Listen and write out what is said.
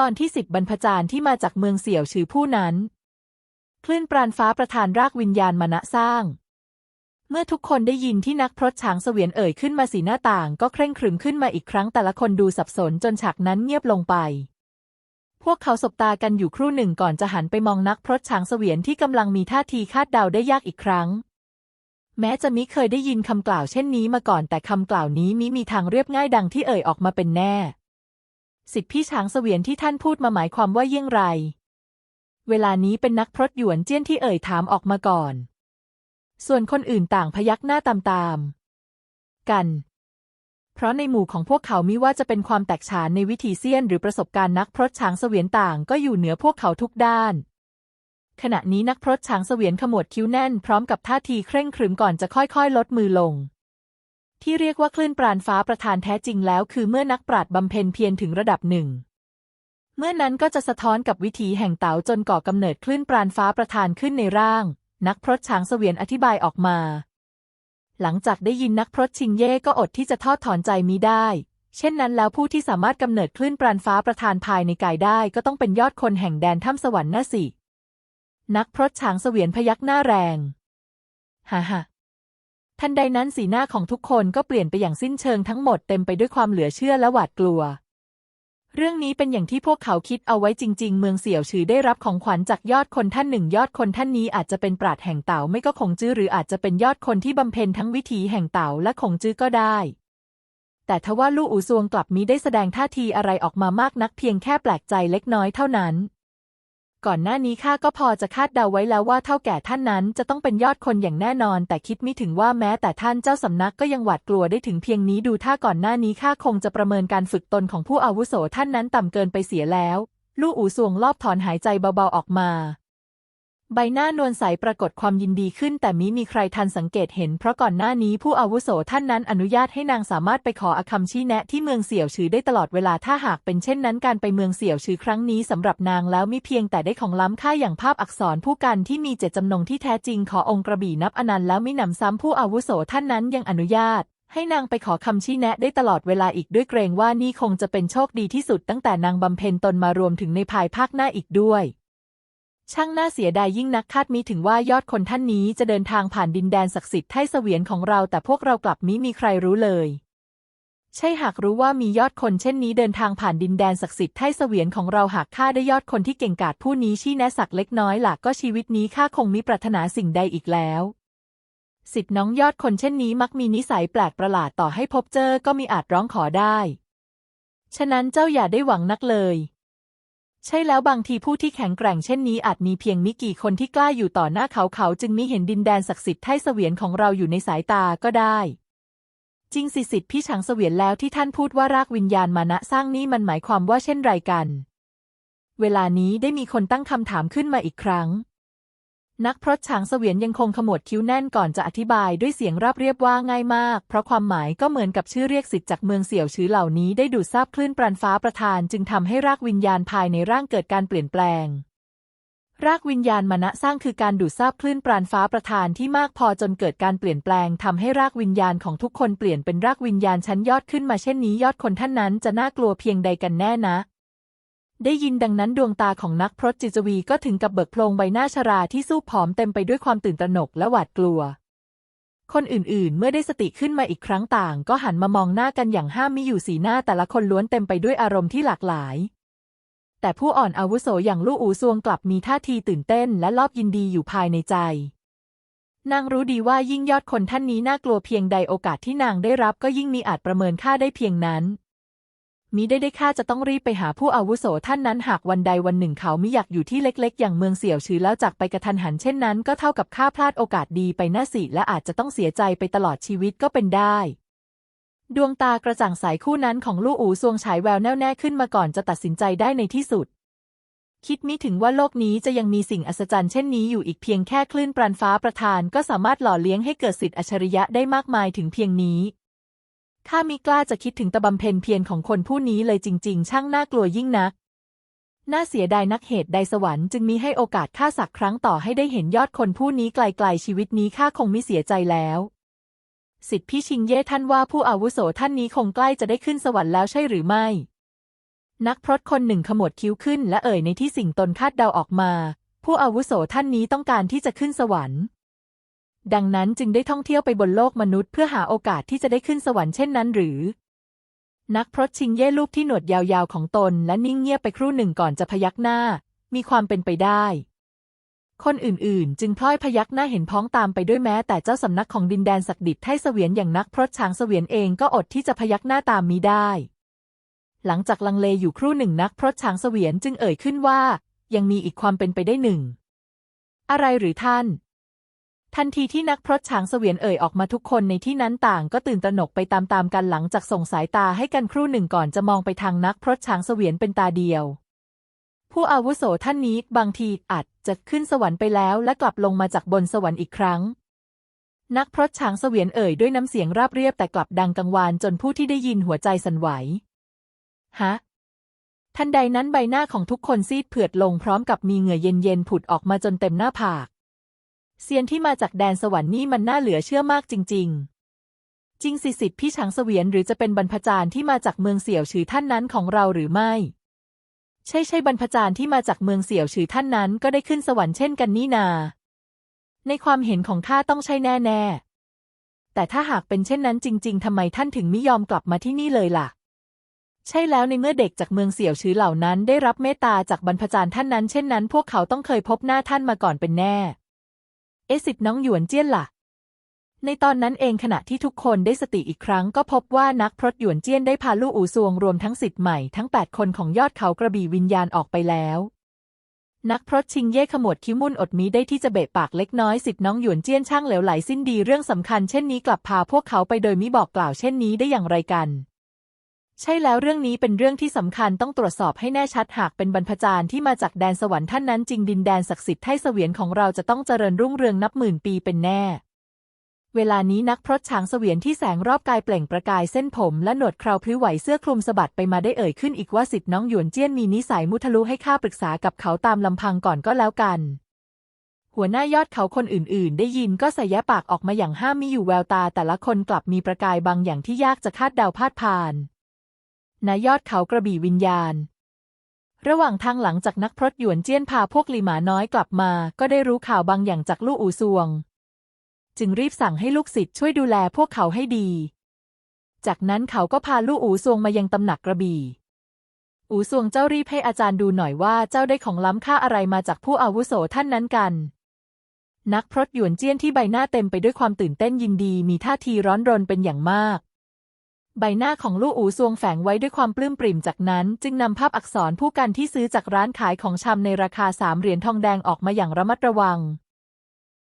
ตอนที่สิบบรรพจารย์ที่มาจากเมืองเสี่ยวชื่อผู้นั้น คลื่นปราณฟ้าประทานรากวิญญาณมานะสร้าง เมื่อทุกคนได้ยินที่นักพรตช้างเสวียนเอ่ยขึ้นมาสีหน้าต่าง ก็เคร่งครึมขึ้นมาอีกครั้งแต่ละคนดูสับสนจนฉากนั้นเงียบลงไป พวกเขาสบตากันอยู่ครู่หนึ่งก่อนจะหันไปมองนักพรตช้างเสวียนที่กำลังมีท่าทีคาดเดาได้ยากอีกครั้งแม้จะมิเคยได้ยินคำกล่าวเช่นนี้มาก่อนแต่คำกล่าวนี้มิมีทางเรียบง่ายดังที่เอ่ยออกมาเป็นแน่ สิทธิพี่ช้างเสวียนที่ท่านพูดมาหมายความว่าเยี่ยงไร เวลานี้เป็นนักพรตหยวนเจี้ยนที่เอ่ยถามออกมาก่อน ส่วนคนอื่นต่างพยักหน้าตามๆ กัน เพราะในหมู่ของพวกเขามิว่าจะเป็นความแตกฉานในวิธีเซียนหรือประสบการณ์นักพรตช้างเสวียนต่างก็อยู่เหนือพวกเขาทุกด้าน ขณะนี้นักพรตช้างเสวียนขมวดคิ้วแน่นพร้อมกับท่าทีเคร่งครึมก่อนจะค่อยๆ ลดมือลง ที่เรียกว่าคลื่นปราณฟ้าประธานแท้จริงแล้วคือเมื่อนักปราดบำเพ็ญเพียรถึงระดับหนึ่ง เมื่อนั้นก็จะสะท้อนกับวิถีแห่งเต๋าจนก่อกำเนิดคลื่นปราณฟ้าประธานขึ้นในร่าง นักพรตช้างเสวียนอธิบายออกมา หลังจากได้ยินนักพรตชิงเย่ก็อดที่จะทอดถอนใจมิได้ เช่นนั้นแล้วผู้ที่สามารถกำเนิดคลื่นปราณฟ้าประธานภายในกายได้ ก็ต้องเป็นยอดคนแห่งแดนถ้ำสวรรค์น่ะสิ นักพรตช้างเสวียนพยักหน้าแรง ฮ่าฮ่า ทันใดนั้นสีหน้าของทุกคนก็เปลี่ยนไปอย่างสิ้นเชิงทั้งหมดเต็มไปด้วยความเหลือเชื่อและหวาดกลัว เรื่องนี้เป็นอย่างที่พวกเขาคิดเอาไว้จริง ๆ เมืองเสี่ยวชือได้รับของขวัญจากยอดคนท่านหนึ่ง ยอดคนท่านนี้อาจจะเป็นปราดแห่งเต่าไม่ก็คงจื้อหรืออาจจะเป็นยอดคนที่บำเพ็ญทั้งวิถีแห่งเต่าและคงจื้อก็ได้ แต่ทว่าลู่อูซวงกลับมิได้แสดงท่าทีอะไรออกมามากนักเพียงแค่แปลกใจเล็กน้อยเท่านั้น ก่อนหน้านี้ข้าก็พอจะคาดเดาไว้แล้วว่าเท่าแก่ท่านนั้นจะต้องเป็นยอดคนอย่างแน่นอน แต่คิดไม่ถึงว่าแม้แต่ท่านเจ้าสำนักก็ยังหวาดกลัวได้ถึงเพียงนี้ดูท่าก่อนหน้านี้ข้าคงจะประเมินการฝึกตนของผู้อาวุโสท่านนั้นต่ำเกินไปเสียแล้ว ลู่อูซวงรอบถอนหายใจเบาๆออกมา ใบหน้านวลใสปรากฏความยินดีขึ้น แต่มิมีใครทันสังเกตเห็น เพราะก่อนหน้านี้ผู้อาวุโสท่านนั้นอนุญาตให้นางสามารถไปขออคำชี้แนะที่เมืองเสี่ยวชือได้ตลอดเวลาถ้าหากเป็นเช่นนั้นการไปเมืองเสี่ยวชือครั้งนี้สำหรับนางแล้วมิเพียงแต่ได้ของล้ำค่าอย่างภาพอักษรผู้กันที่มีเจตจำนงที่แท้จริงขอองค์กระบี่นับอนันต์แล้วมิหนำซ้ำผู้อาวุโสท่านนั้นยังอนุญาตให้นางไปขอคำชี้แนะได้ตลอดเวลาอีกด้วยเกรงว่านี่คงจะเป็นโชคดีที่สุดตั้งแต่นางบำเพ็ญตนมารวมถึงในภายภาคหน้าอีกด้วย ช่างน่าเสียดายยิ่งนักคาดมิถึงว่ายอดคนท่านนี้จะเดินทางผ่านดินแดนศักดิ์สิทธิ์ไทเสวียนของเรา แต่พวกเรากลับมิมีใครรู้เลย ใช่หากรู้ว่ามียอดคนเช่นนี้เดินทางผ่านดินแดนศักดิ์สิทธิ์ไทเสวียนของเราหากข้าได้ยอดคนที่เก่งกาจผู้นี้ชี้แนะสักเล็กน้อยหลักก็ชีวิตนี้ข้าคงมิปรารถนาสิ่งใดอีกแล้วสิทธิ์น้องยอดคนเช่นนี้มักมีนิสัยแปลกประหลาดต่อให้พบเจอก็มีอาจร้องขอได้ ฉะนั้นเจ้าอย่าได้หวังนักเลย ใช่แล้วบางทีผู้ที่แข็งแกร่งเช่นนี้อาจมีเพียงมิกี่คนที่กล้าอยู่ต่อหน้าเขาเขาจึงมิเห็นดินแดนศักดิ์สิทธิ์ไทเสวียนของเราอยู่ในสายตาก็ได้ จริงสิสิทธิ์พี่ช้างเสวียนแล้วที่ท่านพูดว่ารากวิญญาณมานะสร้างนี่มันหมายความว่าเช่นไรกัน เวลานี้ได้มีคนตั้งคำถามขึ้นมาอีกครั้ง นักพรตช้างเสวียนยังคงขมวดคิ้วแน่นก่อนจะอธิบายด้วยเสียงราบเรียบว่าง่ายมาก เพราะความหมายก็เหมือนกับชื่อเรียกสิทธิ์จากเมืองเสี่ยวชื้อเหล่านี้ได้ดูดซาบคลื่นปราณฟ้าประทาน จึงทำให้รากวิญญาณภายในร่างเกิดการเปลี่ยนแปลง รากวิญญาณมณะสร้างคือการดูดซาบคลื่นปราณฟ้าประทานที่มากพอจนเกิดการเปลี่ยนแปลงทำให้รากวิญญาณของทุกคนเปลี่ยนเป็นรากวิญญาณชั้นยอดขึ้นมาเช่นนี้ยอดคนท่านนั้นจะน่ากลัวเพียงใดกันแน่นะ ได้ยินดังนั้นดวงตาของนักพรตจิจวีก็ถึงกับเบิกโพลงใบหน้าชราที่สู้ผอมเต็มไปด้วยความตื่นตระหนกและหวาดกลัว คนอื่นๆ เมื่อได้สติขึ้นมาอีกครั้งต่าง ก็หันมามองหน้ากันอย่างห้ามมิอยู่สีหน้าแต่ละคนล้วนเต็มไปด้วยอารมณ์ที่หลากหลาย แต่ผู้อ่อนอาวุโสอย่างลู่อูซวงกลับมีท่าทีตื่นเต้นและรอบยินดีอยู่ภายในใจ นางรู้ดีว่ายิ่งยอดคนท่านนี้น่ากลัวเพียงใดโอกาสที่นางได้รับก็ยิ่งมีอาจประเมินค่าได้เพียงนั้น มิได้ได้ค่าจะต้องรีบไปหาผู้อาวุโสท่านนั้นหากวันใดวันหนึ่งเขามิอยากอยู่ที่เล็กๆ อย่างเมืองเสี่ยวชือแล้วจากไปกระทันหันเช่นนั้น ก็เท่ากับค่าพลาดโอกาสดีไปน่าสิและอาจจะต้องเสียใจไปตลอดชีวิตก็เป็นได้ ดวงตากระจ่างใสคู่นั้นของลู่อูซวงฉายแววแน่วแน่ขึ้นมาก่อนจะตัดสินใจได้ในที่สุด คิดมิถึงว่าโลกนี้จะยังมีสิ่งอัศจรรย์เช่นนี้อยู่อีกเพียงแค่คลื่นปราณฟ้าประทาน ก็สามารถหล่อเลี้ยงให้เกิดสิทธิอัจฉริยะได้มากมายถึงเพียงนี้ ข้ามิกล้าจะคิดถึงตะบำเพ็ญเพียรของคนผู้นี้เลยจริง ๆ ช่างน่ากลัวยิ่งนัก น่าเสียดายนักเหตุใดสวรรค์จึงมีให้โอกาสข้าสักครั้งต่อให้ได้เห็นยอดคนผู้นี้ไกลๆชีวิตนี้ข้าคงไม่เสียใจแล้วสิทธิพี่ชิงเย่ท่านว่าผู้อาวุโสท่านนี้คงใกล้จะได้ขึ้นสวรรค์แล้วใช่หรือไม่ นักพรตคนหนึ่งขมวดคิ้วขึ้นและเอ่ยในที่สิ่งตนคาดเดาออกมา ผู้อาวุโสท่านนี้ต้องการที่จะขึ้นสวรรค์ ดังนั้นจึงได้ท่องเที่ยวไปบนโลกมนุษย์เพื่อหาโอกาสที่จะได้ขึ้นสวรรค์เช่นนั้นหรือ นักพรตชิงเย่ลูบที่หนวดยาวๆของตนและนิ่งเงียบไปครู่หนึ่งก่อนจะพยักหน้า มีความเป็นไปได้ คนอื่นๆ จึงพลอยพยักหน้าเห็นพ้องตามไปด้วยแม้แต่เจ้าสำนักของดินแดนศักดิษฐ์ไทเสวียนอย่างนักพรตช้างเสวียนเองก็อดที่จะพยักหน้าตามมิได้ หลังจากลังเลอยู่ครู่หนึ่งนักพรตช้างเสวียนจึงเอ่ยขึ้นว่า ยังมีอีกความเป็นไปได้หนึ่งอะไรหรือท่าน ทันทีที่นักพรตช้างเสวียนเอ่ยออกมาทุกคนในที่นั้นต่างก็ตื่นตระหนกไปตามๆกันหลังจากส่งสายตาให้กันครู่หนึ่งก่อนจะมองไปทางนักพรตช้างเสวียนเป็นตาเดียว ผู้อาวุโสท่านนี้บางทีอาจจะขึ้นสวรรค์ไปแล้วและกลับลงมาจากบนสวรรค์อีกครั้ง นักพรตช้างเสวียนเอ่ยด้วยน้ำเสียงราบเรียบแต่กลับดังกังวานจนผู้ที่ได้ยินหัวใจสั่นไหว ฮะทันใดนั้นใบหน้าของทุกคนซีดเผือดลงพร้อมกับมีเหงื่อเย็นๆผุดออกมาจนเต็มหน้าผาก เซียนที่มาจากแดนสวรรค์นี่มันน่าเหลือเชื่อมากจริง ๆ จริงสิสิทธิ์พี่ช้างเสวียนหรือจะเป็นบรรพจารย์ที่มาจากเมืองเสี่ยวฉือท่านนั้นของเราหรือไม่ ใช่ใช่บรรพจารย์ที่มาจากเมืองเสี่ยวฉือท่านนั้นก็ได้ขึ้นสวรรค์เช่นกันนี่นา ในความเห็นของข้าต้องใช่แน่ๆแต่ถ้าหากเป็นเช่นนั้นจริง ๆทำไมท่านถึงไม่ยอมกลับมาที่นี่เลยล่ะ ใช่แล้วในเมื่อเด็กจากเมืองเสี่ยวชื้อเหล่านั้น ได้รับเมตตาจากบรรพจารย์ท่านนั้น เช่นนั้น พวกเขาต้องเคยพบหน้าท่านมาก่อนเป็นแน่ เอสิทธิ์น้องหยวนเจี้ยนล่ะ ในตอนนั้นเองขณะที่ทุกคนได้สติอีกครั้งก็พบว่านักพรตหยวนเจี้ยนได้พาลู่อูซวงรวมทั้งสิทธิ์ใหม่ทั้งแปดคนของยอดเขากระบี่วิญญาณออกไปแล้วนักพรตชิงเย่ขมวดคิ้วมุ่นอดมิได้ที่จะเบะปากเล็กน้อยสิทธิ์น้องหยวนเจี้ยนช่างเหลวไหลสิ้นดีเรื่องสำคัญเช่นนี้กลับพาพวกเขาไปโดยมิบอกกล่าวเช่นนี้ได้อย่างไรกัน ใช่แล้วเรื่องนี้เป็นเรื่องที่สำคัญต้องตรวจสอบให้แน่ชัดหากเป็นบรรพจารย์ที่มาจากแดนสวรรค์ท่านนั้นจริงดินแดนศักดิ์สิทธิ์ไทเสวียนของเราจะต้องเจริญรุ่งเรืองนับหมื่นปีเป็นแน่ เวลานี้นักพรตช้างเสวียนที่แสงรอบกายเปล่งประกายเส้นผมและหนวดเคราพลิ้วไหวเสื้อคลุมสะบัดไปมาได้เอ่ยขึ้นอีกว่าสิทธิ์น้องหยวนเจี้ยนมีนิสัยมุทะลุให้ข้าปรึกษากับเขาตามลำพังก่อนก็แล้วกันหัวหน้ายอดเขาคนอื่น ๆ ได้ยินก็ใส่แยะปากออกมาอย่างห้ามมิอยู่แววตา แต่ละคนกลับมีประกายบางอย่างที่ยากจะคาดเดาพาดผ่าน ณยอดเขากระบี่วิญญาณ ระหว่างทางหลังจากนักพรตหยวนเจี้ยนพาพวกลีหมาน้อยกลับมา ก็ได้รู้ข่าวบางอย่างจากลู่อูซวง จึงรีบสั่งให้ลูกศิษย์ช่วยดูแลพวกเขาให้ดี จากนั้นเขาก็พาลู่อูซวงมายังตำหนักกระบี่ อูซวงเจ้ารีบให้อาจารย์ดูหน่อยว่าเจ้าได้ของล้ำค่าอะไรมาจากผู้อาวุโสท่านนั้นกันนักพรตหยวนเจี้ยนที่ใบหน้าเต็มไปด้วยความตื่นเต้นยินดีมีท่าทีร้อนรนเป็นอย่างมาก ใบหน้าของลู่อูซวงแฝงไว้ด้วยความปลื้มปริ่มจากนั้น จึงนำภาพอักษรผู้กันที่ซื้อจากร้านขายของชำในราคาสามเหรียญทองแดงออกมาอย่างระมัดระวัง